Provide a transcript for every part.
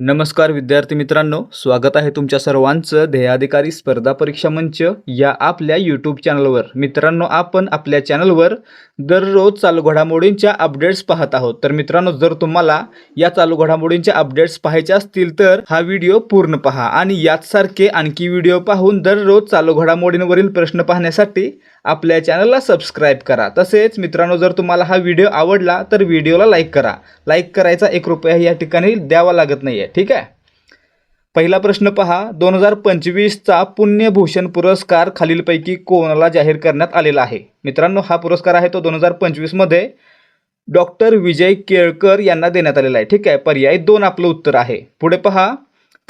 नमस्कार विद्यार्थी मित्रांनो स्वागत आहे तुमच्या सर्वांचं ध्येयाधिकारी स्पर्धा परीक्षा मंच या आपल्या यूट्यूब चॅनलवर मित्रांनो आपण आपल्या चॅनलवर दररोज चालू घडामोडींच्या अपडेट्स पाहत आहोत. तर मित्रांनो जर तुम्हाला या चालू घडामोडींच्या अपडेट्स पाहायच्या असतील तर हा व्हिडिओ पूर्ण पहा. आणि याचसारखे आणखी व्हिडिओ पाहून दररोज चालू घडामोडींवरील प्रश्न पाहण्यासाठी आपल्या चॅनलला सबस्क्राईब करा. तसेच मित्रांनो जर तुम्हाला हा व्हिडिओ आवडला तर व्हिडिओला लाईक करा. लाईक करायचा एक रुपया या ठिकाणी द्यावा लागत नाही आहे ठीक आहे? पहिला प्रश्न पहा. दोन हजार पंचवीसचा पुण्यभूषण पुरस्कार खालीलपैकी कोणाला जाहीर करण्यात आलेला आहे? मित्रांनो हा पुरस्कार आहे तो दोन हजार पंचवीसमध्ये डॉक्टर विजय केळकर यांना देण्यात आलेला आहे ठीक आहे? पर्याय दोन आपलं उत्तर आहे. पुढे पहा.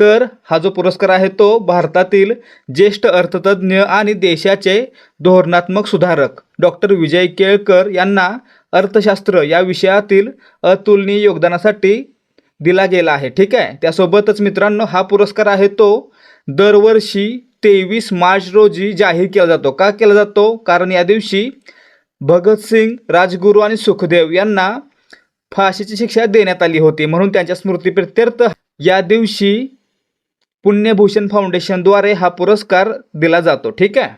तर हा जो पुरस्कार आहे तो भारतातील ज्येष्ठ अर्थतज्ज्ञ आणि देशाचे धोरणात्मक सुधारक डॉक्टर विजय केळकर यांना अर्थशास्त्र या विषयातील अतुलनीय योगदानासाठी दिला गेला आहे. ठीक आहे? त्यासोबतच मित्रांनो हा पुरस्कार आहे तो दरवर्षी तेवीस मार्च रोजी जाहीर केला जातो. का केला जातो? कारण या दिवशी भगतसिंग राजगुरू आणि सुखदेव यांना फाशीची शिक्षा देण्यात आली होती. म्हणून त्यांच्या स्मृतीप्रित्यर्थ या दिवशी पुण्यभूषण फाउंडेशनद्वारे हा पुरस्कार दिला जातो. ठीक आहे?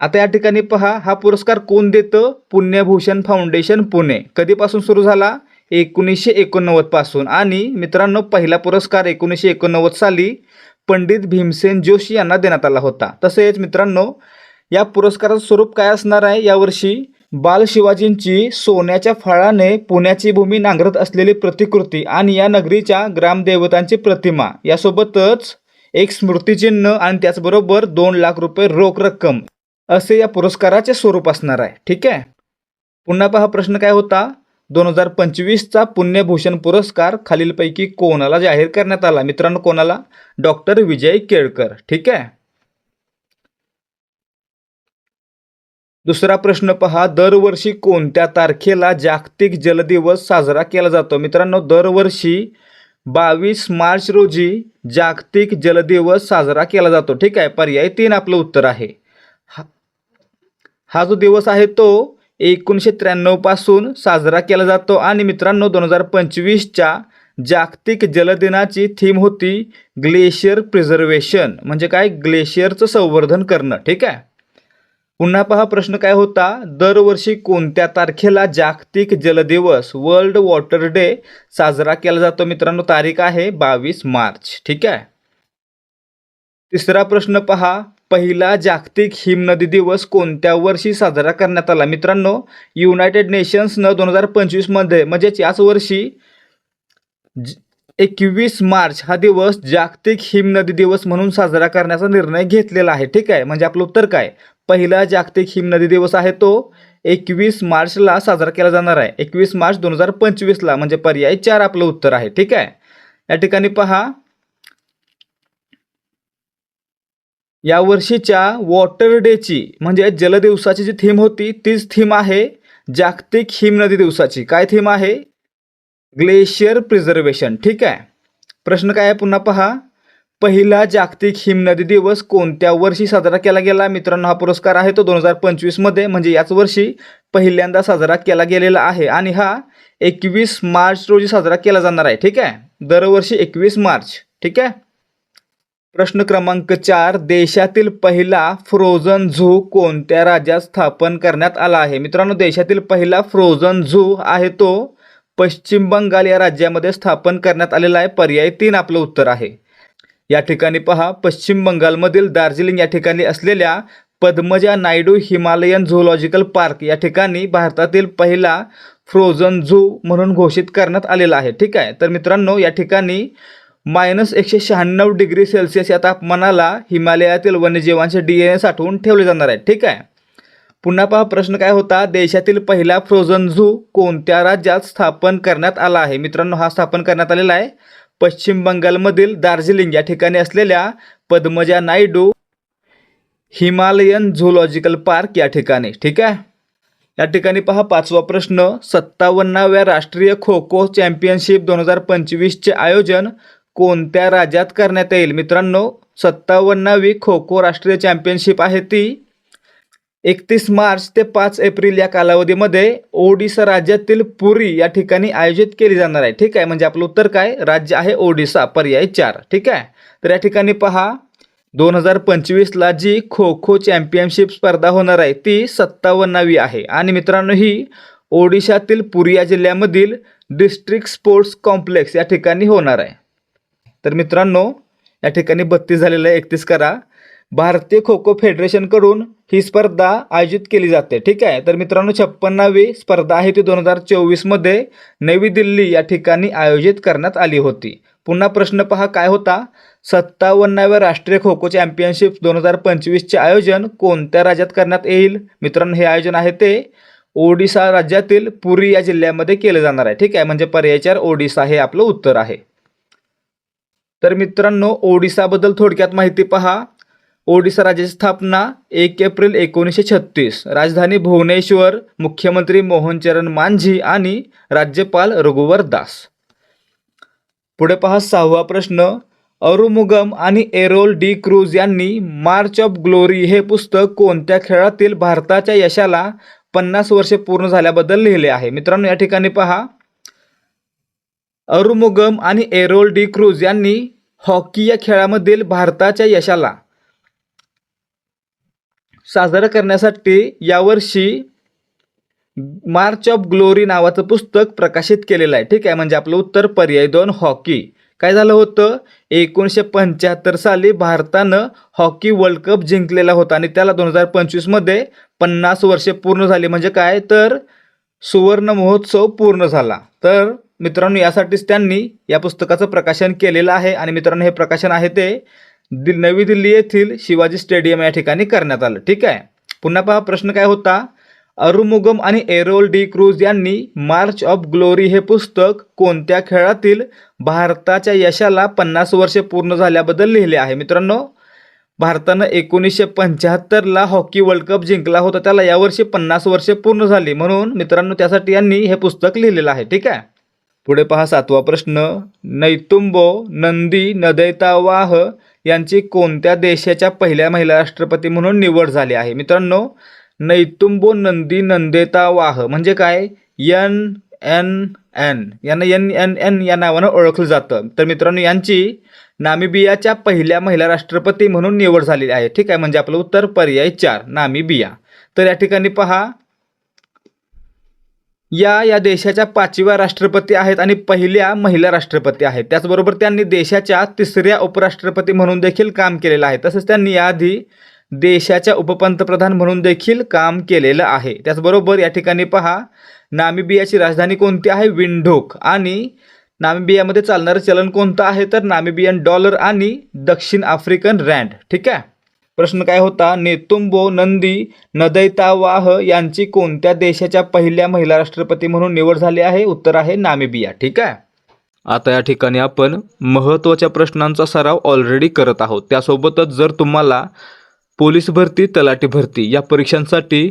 आता या ठिकाणी पहा हा पुरस्कार कोण देतं? पुण्यभूषण फाउंडेशन पुणे. कधीपासून सुरू झाला? एकोणीसशे एकोणनव्वदपासून आणि मित्रांनो पहिला पुरस्कार एकोणीसशे एकोणनव्वद साली पंडित भीमसेन जोशी यांना देण्यात आला होता. तसेच मित्रांनो या पुरस्काराचं स्वरूप काय असणार आहे? यावर्षी बाल शिवाजींची सोन्याच्या फळाने पुण्याची भूमी नांगरत असलेली प्रतिकृती आणि या नगरीच्या ग्रामदेवतांची प्रतिमा. यासोबतच एक स्मृतिचिन्ह आणि त्याचबरोबर दोन लाख रुपये रोख रक्कम असे या पुरस्काराचे स्वरूप असणार आहे. ठीक आहे? पुन्हा पहा प्रश्न काय होता? दोन हजार पंचवीसचा पुण्यभूषण पुरस्कार खालीलपैकी कोणाला जाहीर करण्यात आला? मित्रांनो कोणाला? डॉक्टर विजय केळकर. ठीक आहे? दुसरा प्रश्न पहा दरवर्षी कोणत्या तारखेला जागतिक जल दिवस साजरा केला जातो? मित्रांनो दरवर्षी बावीस मार्च रोजी जागतिक जल दिवस साजरा केला जातो. ठीक आहे पर्याय तीन आपलं उत्तर आहे. हा हा जो दिवस आहे तो एकोणीसशे त्र्याण्णवपासून साजरा केला जातो आणि मित्रांनो दोन हजार पंचवीसच्या जागतिक जलदिनाची थीम होती ग्लेशियर प्रिझर्वेशन. म्हणजे काय? ग्लेशियरचं संवर्धन करणं. ठीक आहे? पुन्हा पहा प्रश्न काय होता? दरवर्षी कोणत्या तारखेला जागतिक जलदिवस वर्ल्ड वॉटर डे साजरा केला जातो मित्रांनो? तारीख आहे बावीस मार्च. ठीक आहे? तिसरा प्रश्न पहा. पहिला जागतिक हिमनदी दिवस कोणत्या वर्षी साजरा करण्यात आला? मित्रांनो युनायटेड नेशन्सनं दोन हजार पंचवीसमध्ये म्हणजेच याच वर्षी एकवीस मार्च हा दिवस जागतिक हिमनदी दिवस म्हणून साजरा करण्याचा निर्णय घेतलेला आहे. ठीक आहे? म्हणजे आपलं उत्तर काय? पहिला जागतिक हिमनदी दिवस आहे तो एकवीस मार्चला साजरा केला जाणार आहे. एकवीस मार्च दोन हजार पंचवीसला म्हणजे पर्याय चार आपलं उत्तर आहे. ठीक आहे? या ठिकाणी पहा. या वर्षीच्या वॉटर डेची म्हणजे जलदिवसाची जी थीम होती तीच थीम आहे जागतिक हिमनदी दिवसाची. काय थीम आहे? ग्लेशियर प्रिझर्वेशन ठीक आहे? प्रश्न काय आहे पुन्हा पहा. पहिला जागतिक हिमनदी दिवस कोणत्या वर्षी साजरा केला गेला? मित्रांनो हा पुरस्कार आहे तो दोन हजार पंचवीसमध्ये म्हणजे याच वर्षी पहिल्यांदा साजरा केला गेलेला आहे आणि हा एकवीस मार्च रोजी साजरा केला जाणार आहे ठीक आहे? दरवर्षी एकवीस मार्च ठीक आहे? प्रश्न क्रमांक चार देशातील पहिला फ्रोझन झू कोणत्या राज्यात स्थापन करण्यात आला आहे? मित्रांनो देशातील पहिला फ्रोझन झू आहे तो पश्चिम बंगाल या राज्यामध्ये स्थापन करण्यात आलेला आहे. पर्याय तीन आपलं उत्तर आहे. या ठिकाणी पहा पश्चिम बंगालमधील दार्जिलिंग या ठिकाणी असलेल्या Padmaja Naidu Himalayan zoological park या ठिकाणी भारतातील पहिला फ्रोझन झू म्हणून घोषित करण्यात आलेला आहे. ठीक आहे? तर मित्रांनो या ठिकाणी मायनस एकशे शहाण्णव डिग्री सेल्सिअस या तापमानाला हिमालयातील वन्यजीवांचे डी एन ए साठवून ठेवले जाणार आहे. ठीक आहे? पुन्हा पहा प्रश्न काय होता? देशातील पहिला फ्रोझन झू कोणत्या राज्यात स्थापन करण्यात आला आहे? मित्रांनो हा स्थापन करण्यात आलेला आहे. पश्चिम बंगालमधील दार्जिलिंग या ठिकाणी असलेल्या Padmaja Naidu Himalayan zoological park या ठिकाणी. ठीक आहे? या ठिकाणी पहा पाचवा प्रश्न. सत्तावन्नाव्या राष्ट्रीय खो खो चॅम्पियनशिप दोन हजार पंचवीसचे आयोजन कोणत्या राज्यात करण्यात येईल? मित्रांनो सत्तावन्नावी खो खो राष्ट्रीय चॅम्पियनशिप आहे ती एकतीस मार्च ते पाच एप्रिल या कालावधीमध्ये ओडिसा राज्यातील पुरी या ठिकाणी आयोजित केली जाणार आहे. ठीक आहे? म्हणजे आपलं उत्तर काय? राज्य आहे ओडिसा पर्याय चार. ठीक आहे? तर या ठिकाणी पहा. दोन हजार पंचवीसला जी खो खो चॅम्पियनशिप स्पर्धा होणार आहे ती सत्तावन्नावी आहे. आणि मित्रांनो ही ओडिशातील पुरी या जिल्ह्यामधील डिस्ट्रिक्ट स्पोर्ट्स कॉम्प्लेक्स या ठिकाणी होणार आहे. तर मित्रांनो या ठिकाणी बत्तीस झालेलं आहे एकतीस करा. भारतीय खो खो फेडरेशनकडून ही स्पर्धा आयोजित केली जाते. ठीक आहे? तर मित्रांनो छप्पन्नावी स्पर्धा आहे ती दोन हजार चोवीसमध्ये नवी दिल्ली या ठिकाणी आयोजित करण्यात आली होती. पुन्हा प्रश्न पहा काय होता? सत्तावन्नाव्या राष्ट्रीय खो खो चॅम्पियनशिप दोन हजार पंचवीसचे आयोजन कोणत्या राज्यात करण्यात येईल? मित्रांनो हे आयोजन आहे ते ओडिसा राज्यातील पुरी या जिल्ह्यामध्ये केलं जाणार आहे. ठीक आहे? म्हणजे पर्यायचार ओडिसा हे आपलं उत्तर आहे. तर मित्रांनो ओडिसाबद्दल थोडक्यात माहिती पहा. ओडिसा राज्याची स्थापना एक एप्रिल एकोणीसशे छत्तीस. राजधानी भुवनेश्वर मुख्यमंत्री मोहनचरण मांझी आणि राज्यपाल रघुवर दास. पुढे पहा सहावा प्रश्न. अरुमुगम आणि एरोल डी क्रूज यांनी मार्च ऑफ ग्लोरी हे पुस्तक कोणत्या खेळातील भारताच्या यशाला पन्नास वर्षे पूर्ण झाल्याबद्दल लिहिले आहे? मित्रांनो या ठिकाणी पहा. अरुमुगम आणि एरोल डी क्रूज यांनी हॉकी या खेळामधील भारताच्या यशाला साजरं करण्यासाठी यावर्षी मार्च ऑफ ग्लोरी नावाचं पुस्तक प्रकाशित केलेलं आहे. ठीक आहे? म्हणजे आपलं उत्तर पर्याय दोन हॉकी. काय झालं होतं? एकोणीसशे पंच्याहत्तर साली भारतानं हॉकी वर्ल्ड कप जिंकलेला होता आणि त्याला दोन हजार पंचवीसमध्ये पन्नास वर्षे पूर्ण झाली. म्हणजे काय? तर सुवर्ण महोत्सव पूर्ण झाला. तर मित्रांनो यासाठीच त्यांनी या पुस्तकाचं प्रकाशन केलेलं आहे. आणि मित्रांनो हे प्रकाशन आहे ते दिल नवी दिल्ली येथील शिवाजी स्टेडियम या ठिकाणी करण्यात आलं. ठीक आहे? पुन्हा पहा प्रश्न काय होता? अरुमुगम आणि एरोल डी क्रूज यांनी मार्च ऑफ ग्लोरी हे पुस्तक कोणत्या खेळातील भारताच्या यशाला पन्नास वर्षे पूर्ण झाल्याबद्दल लिहिले आहे? मित्रांनो भारतानं एकोणीसशे पंच्याहत्तरला हॉकी वर्ल्ड कप जिंकला होता. त्याला यावर्षी पन्नास वर्षे पूर्ण झाली. म्हणून मित्रांनो त्यासाठी यांनी हे पुस्तक लिहिलेलं आहे. ठीक आहे? पुढे पहा सातवा प्रश्न. नैतुंबो नंदी नदैतावाह यांची कोणत्या देशाच्या पहिल्या महिला राष्ट्रपती म्हणून निवड झाली आहे? मित्रांनो नैतुंबो नंदी नंदेतावाह म्हणजे काय? N N N. यांना एन एन एन या नावानं ओळखलं जातं. तर मित्रांनो यांची नामिबियाच्या पहिल्या महिला राष्ट्रपती म्हणून निवड झालेली आहे. ठीक आहे म्हणजे आपलं उत्तर पर्याय चार नामिबिया. तर या ठिकाणी पहा या या देशाच्या पाचव्या राष्ट्रपती आहेत आणि पहिल्या महिला राष्ट्रपती आहेत. त्याचबरोबर त्यांनी देशाच्या तिसऱ्या उपराष्ट्रपती म्हणून देखील काम केलेलं आहे. तसेच त्यांनी याआधी देशाच्या उपपंतप्रधान म्हणून देखील काम केलेलं आहे. त्याचबरोबर या ठिकाणी पहा नामिबियाची राजधानी कोणती आहे? विंडोक. आणि नामिबियामध्ये चालणारं चलन कोणतं आहे? तर नामिबियन डॉलर आणि दक्षिण आफ्रिकन रँड. ठीक आहे? प्रश्न काय होता? नेतुंबो नंदी नदैतावाह यांची कोणत्या देशाच्या पहिल्या महिला राष्ट्रपती म्हणून निवड झाली आहे? उत्तर आहे नामिबिया. ठीक आहे? आता या ठिकाणी आपण महत्त्वाच्या प्रश्नांचा सराव ऑलरेडी करत आहोत. त्यासोबतच जर तुम्हाला पोलीस भरती तलाठी भरती या परीक्षांसाठी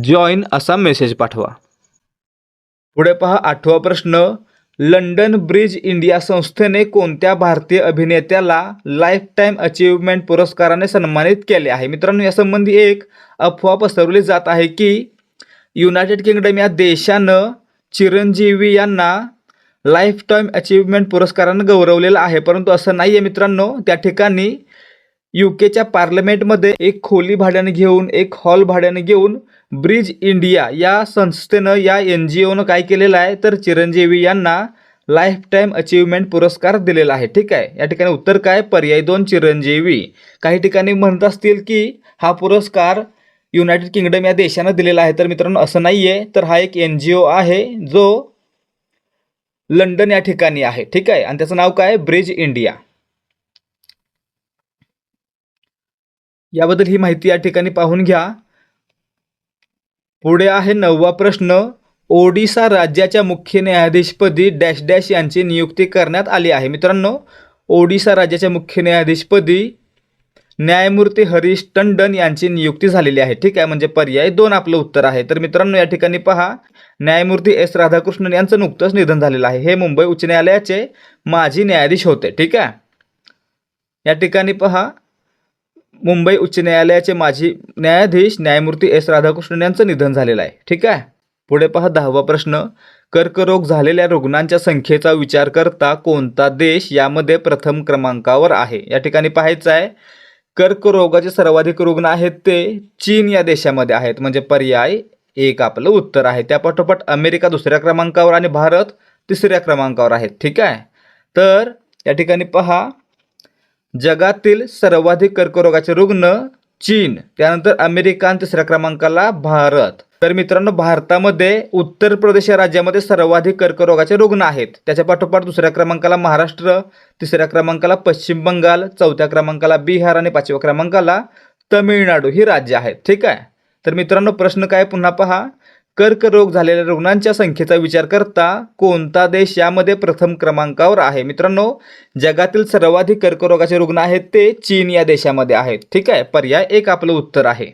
जॉईन असा मेसेज पाठवा. पुढे पहा आठवा प्रश्न. लंडन ब्रिज इंडिया संस्थेने कोणत्या भारतीय अभिनेत्याला लाईफ टाईम अचीवमेंट पुरस्काराने सन्मानित केले आहे? मित्रांनो यासंबंधी एक अफवा पसरवली जात आहे की युनायटेड किंगडम या देशानं चिरंजीवी यांना लाईफ टाईम अचीवमेंट पुरस्कारानं गौरवलेलं आहे. परंतु असं नाही आहे मित्रांनो. त्या ठिकाणी युकेच्या पार्लमेंटमध्ये एक खोली भाड्याने घेऊन एक हॉल भाड्याने घेऊन ब्रिज इंडिया या संस्थेनं या एन जी ओनं काय केलेलं आहे? तर चिरंजीवी यांना लाईफ टाईम अचीवमेंट पुरस्कार दिलेला आहे. ठीक आहे? या ठिकाणी उत्तर काय? पर्याय दोन चिरंजीवी. काही ठिकाणी म्हणत असतील की हा पुरस्कार युनायटेड किंगडम या देशानं दिलेला आहे. तर मित्रांनो असं नाही आहे तर हा एक एन जी ओ आहे जो लंडन या ठिकाणी आहे. ठीक आहे? आणि त्याचं नाव काय? Bridge India. याबद्दल ही माहिती या ठिकाणी पाहून घ्या. पुढे आहे नववा प्रश्न. ओडिसा राज्याच्या मुख्य न्यायाधीशपदी डॅश डॅश यांची नियुक्ती करण्यात आली आहे. मित्रांनो ओडिसा राज्याच्या मुख्य न्यायाधीशपदी न्यायमूर्ती हरीश टंडन यांची नियुक्ती झालेली आहे. ठीक आहे म्हणजे पर्याय दोन आपलं उत्तर आहे. तर मित्रांनो या ठिकाणी पहा. न्यायमूर्ती एस राधाकृष्णन यांचं नुकतंच निधन झालेलं आहे. हे मुंबई उच्च न्यायालयाचे माजी न्यायाधीश होते. ठीक आहे. या ठिकाणी पहा. मुंबई उच्च न्यायालयाचे माजी न्यायाधीश न्यायमूर्ती एस राधाकृष्णन यांचं निधन झालेलं आहे. ठीक आहे? पुढे पहा दहावा प्रश्न. कर्करोग झालेल्या रुग्णांच्या संख्येचा विचार करता कोणता देश यामध्ये प्रथम क्रमांकावर आहे? या ठिकाणी पाहायचं आहे. कर्करोगाचे सर्वाधिक रुग्ण आहेत ते चीन या देशामध्ये आहेत. म्हणजे पर्याय एक आपलं उत्तर आहे. त्यापाठोपाठ अमेरिका दुसऱ्या क्रमांकावर आणि भारत तिसऱ्या क्रमांकावर आहेत. ठीक आहे? तर या ठिकाणी पहा. जगातील सर्वाधिक कर्करोगाचे रुग्ण चीन त्यानंतर अमेरिका आणि तिसऱ्या क्रमांकाला भारत. तर मित्रांनो भारतामध्ये उत्तर प्रदेश या राज्यामध्ये सर्वाधिक कर्करोगाचे रुग्ण आहेत. त्याच्या पाठोपाठ दुसऱ्या क्रमांकाला महाराष्ट्र तिसऱ्या क्रमांकाला पश्चिम बंगाल चौथ्या क्रमांकाला बिहार आणि पाचव्या क्रमांकाला तमिळनाडू ही राज्य आहेत. ठीक आहे? तर मित्रांनो प्रश्न काय पुन्हा पहा. कर्करोग झालेल्या रुग्णांच्या संख्येचा विचार करता कोणता देश यामध्ये प्रथम क्रमांकावर आहे? मित्रांनो जगातील सर्वाधिक कर्करोगाचे रुग्ण आहेत ते चीन या देशामध्ये आहेत. ठीक आहे? पर्याय एक आपलं उत्तर आहे.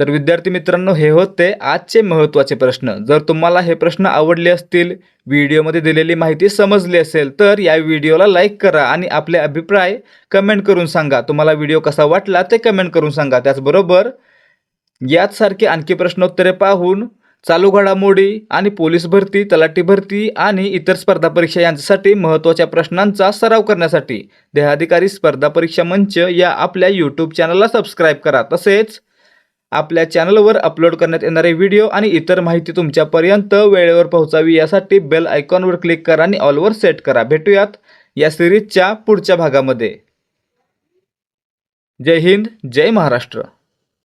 तर विद्यार्थी मित्रांनो हे होते आजचे महत्त्वाचे प्रश्न. जर तुम्हाला हे प्रश्न आवडले असतील व्हिडिओमध्ये दिलेली माहिती समजली असेल तर या व्हिडिओला लाईक करा आणि आपले अभिप्राय कमेंट करून सांगा. तुम्हाला व्हिडिओ कसा वाटला ते कमेंट करून सांगा. त्याचबरोबर याचसारखे आणखी प्रश्नोत्तरे पाहून चालू घडामोडी आणि पोलीस भरती तलाठी भरती आणि इतर स्पर्धा परीक्षा यांच्यासाठी महत्त्वाच्या प्रश्नांचा सराव करण्यासाठी देहाधिकारी स्पर्धा परीक्षा मंच या आपल्या यूट्यूब चॅनलला सबस्क्राईब करा. तसेच आपल्या चॅनलवर अपलोड करण्यात येणारे व्हिडिओ आणि इतर माहिती तुमच्यापर्यंत वेळेवर पोहोचावी यासाठी बेल आयकॉनवर क्लिक करा आणि ऑलवर सेट करा. भेटूयात या सिरीजच्या पुढच्या भागामध्ये. जय हिंद जय महाराष्ट्र.